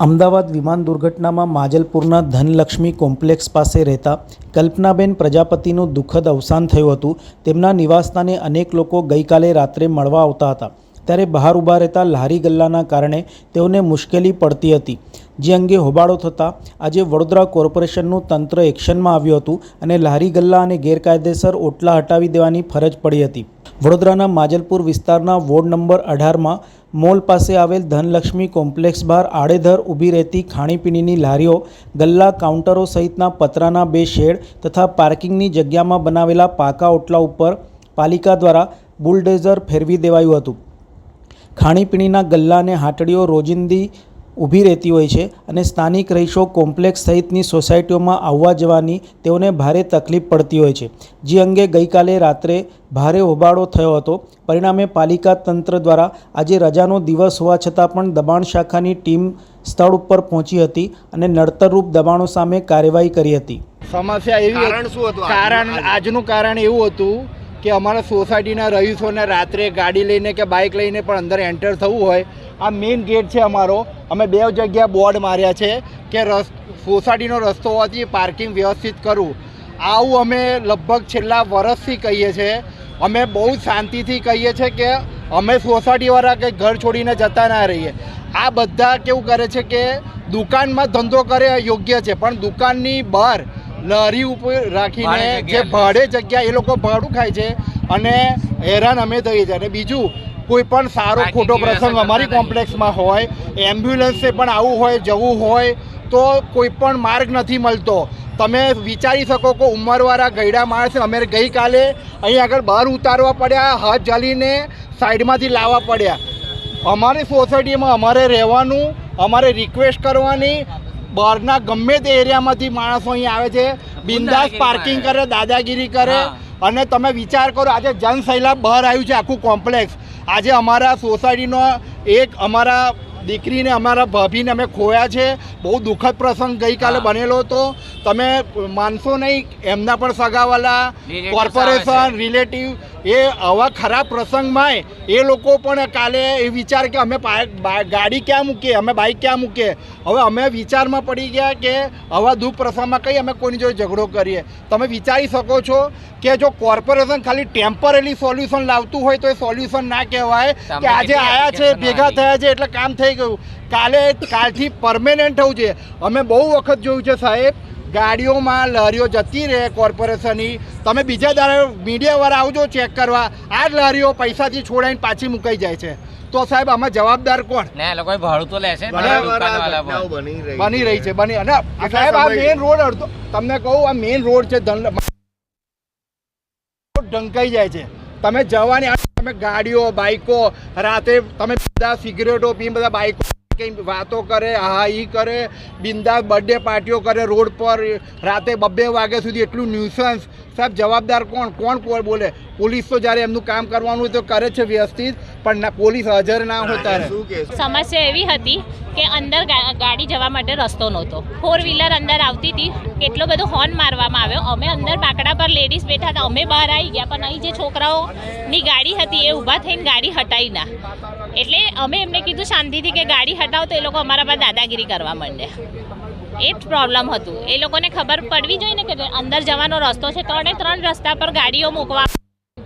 અમદાવાદ વિમાન દુર્ઘટનામાં માજલપુરના ધનલક્ષ્મી કોમ્પ્લેક્સ પાસે રહેતા કલ્પનાબેન પ્રજાપતિનું દુઃખદ અવસાન થયું હતું. તેમના નિવાસસ્થાને અનેક લોકો ગઈકાલે રાત્રે મળવા આવતા હતા. ત્યારે બહાર ઊભા રહેતા લારી ગલ્લાના કારણે તેઓને મુશ્કેલી પડતી હતી. જે અંગે હોબાળો થતાં આજે વડોદરા કોર્પોરેશનનું તંત્ર એક્શનમાં આવ્યું હતું અને લારી ગલ્લા અને ગેરકાયદેસર ઓટલા હટાવી દેવાની ફરજ પડી હતી. વડોદરાના માજલપુર વિસ્તારના વોર્ડ નંબર અઢારમાં મોલ પાસે આવેલ ધનલક્ષ્મી કોમ્પ્લેક્સ બહાર આડેધર ઊભી રહેતી ખાણીપીણીની લારીઓ, ગલ્લા કાઉન્ટરો સહિતના પતરાના બે શેડ તથા પાર્કિંગની જગ્યામાં બનાવેલા પાકા ઓટલા ઉપર પાલિકા દ્વારા બુલડેઝર ફેરવી દેવાયું હતું. ખાણીપીણીના ગલ્લા અને હાટડીઓ રોજિંદી ઊભી રહેતી હોય છે અને સ્થાનિક રહીશો કોમ્પ્લેક્સ સહિતની સોસાયટીઓમાં આવવા જવાની તેઓને ભારે તકલીફ પડતી હોય છે. જે અંગે ગઈકાલે રાત્રે ભારે હોબાળો થયો હતો. પરિણામે પાલિકા તંત્ર દ્વારા આજે રજાનો દિવસ હોવા છતાં પણ દબાણ શાખાની ટીમ સ્થળ ઉપર પહોંચી હતી અને નડતરરૂપ દબાણો સામે કાર્યવાહી કરી હતી. સમસ્યા એવી કારણ શું હતું? કારણ આજનું? આજનું કારણ એવું હતું કે અમારા સોસાયટીના રહીશોને રાત્રે ગાડી લઈને કે બાઇક લઈને પણ અંદર એન્ટર થવું હોય. આ મેઇન ગેટ છે અમારો. અમે બે જગ્યા બોર્ડ માર્યા છે કે રસ, સોસાયટીનો રસ્તો હોવાથી પાર્કિંગ વ્યવસ્થિત કરવું આવું અમે લગભગ છેલ્લા વર્ષથી કહીએ છીએ અમે બહુ શાંતિથી કહીએ છીએ કે અમે સોસાયટીવાળા કંઈ ઘર છોડીને જતા ના રહીએ. આ બધા કેવું કરે છે કે દુકાનમાં ધંધો કરે યોગ્ય છે, પણ દુકાનની બહાર લારી ઉપર રાખીને જે ભાડે જગ્યા એ લોકો ભાડું ખાય છે અને હેરાન અમે થઈએ છીએ અને બીજું કોઈ પણ સારો ખોટો પ્રસંગ અમારી કોમ્પ્લેક્સમાં હોય એમ્બ્યુલન્સે પણ આવું હોય જવું હોય તો કોઈ પણ માર્ગ નથી મળતો. તમે વિચારી શકો કે ઉંમરવાળા ગયડા માણસ અમે ગઈકાલે અહીં આગળ બહાર ઉતારવા પડ્યા હાથ જાલીને સાઈડમાંથી લાવવા પડ્યા. અમારી સોસાયટીમાં અમારે રહેવાનું અમારે રિક્વેસ્ટ કરવાની બહારના ગમે તે એરિયામાંથી માણસો અહીં આવે છે બિંદાસ પાર્કિંગ કરે. દાદાગીરી કરે અને તમે વિચાર કરો આજે જનસૈલાબ બહાર આવ્યું છે આખું કોમ્પ્લેક્સ. આજે અમારા સોસાયટીનો એક અમારા દીકરીને અમારા ભાભીને અમે ખોયા છે. બહુ દુઃખદ પ્રસંગ ગઈકાલે બનેલો હતો. તમે માનશો નહીં એમના પણ સગાવાલા કોર્પોરેશન રિલેટિવ એ આવા ખરાબ પ્રસંગમાંય એ લોકો પણ કાલે એ વિચાર કે અમે ગાડી ક્યાં મૂકીએ? અમે બાઇક ક્યાં મૂકીએ? હવે અમે વિચારમાં પડી ગયા કે આવા દુઃખ પ્રસંગમાં કઈ અમે કોઈની જોડે ઝઘડો કરીએ. તમે વિચારી શકો છો કે જો કોર્પોરેશન ખાલી ટેમ્પરરી સોલ્યુશન લાવતું હોય તો એ સોલ્યુશન ના કહેવાય કે આજે આવ્યા છે ભેગા થયા છે એટલે કામ થઈ ગયું. કાલે કાલથી પરમેનન્ટ થવું છે અમે બહુ વખત જોયું છે સાહેબ ગાડીઓમાં લહેરીઓ જતી રહે કોર્પોરેશનની. તમે બીજા દાડે મીડિયાવાળા આવજો ચેક કરવા. આ જ લહેરીઓ પૈસાથી છોડાઈને પાછી મુકાઈ જાય છે. તો સાહેબ આમાં જવાબદાર કોણ? ને લોકો ભાડું તો લેશે. બની રહી છે. બની. અને સાહેબ આ? મેઇન રોડ અડધો તમને કહું આ મેઇન રોડ છે ધન ઢંકાઈ જાય છે. તમે જવાની આ તમે ગાડીઓ બાઇકો રાતે તમે બધા સિગરેટો પી બધા બાઈકો કંઈ વાતો કરે હા ઈ કરે બિંદાસ બર્થડે પાર્ટીઓ કરે રોડ પર રાતે બબ્બે વાગ્યા સુધી એટલું ન્યુસન્સ સાહેબ જવાબદાર કોણ? કોણ કોણ બોલે? પોલીસ તો જ્યારે એમનું કામ કરવાનું હોય તો કરે છે વ્યવસ્થિત પણ પોલીસ હાજર ના હોય ત્યારે. સમસ્યા એવી હતી કે અંદર ગાડી જવા માટે રસ્તો નહોતો. ફોર વ્હીલર અંદર આવતી હતી કેટલો બધો હોર્ન મારવામાં આવ્યો. અમે અંદર બાકડા પર લેડીઝ બેઠા હતા. અમે બહાર આવી ગયા પણ અહીં જે છોકરાઓની ગાડી હતી એ ઊભા થઈને ગાડી હટાવી ના. એટલે અમે એમને કીધું શાંતિથી કે ગાડી હટાવો તો એ લોકો અમારા પર દાદાગીરી કરવા માંડ્યા એ જ પ્રોબ્લેમ હતું. એ લોકોને ખબર પડવી જોઈએ ને કે અંદર જવાનો રસ્તો છે. ત્રણે ત્રણ રસ્તા પર ગાડીઓ મૂકવા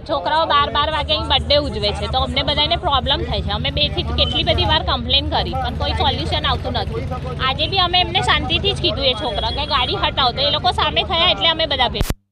છોકરાઓ બાર બાર વાગે બર્થડે ઉજવે છે. તો અમને બધાને પ્રોબ્લેમ થાય છે. અમે બેથી કેટલી બધી વાર કમ્પ્લેન કરી, પણ કોઈ સોલ્યુશન આવતું નથી. આજે બી અમે એમને શાંતિથી જ કીધું એ છોકરા કે ગાડી હટાવો. તો એ લોકો સામે થયા એટલે અમે બધા ભેગા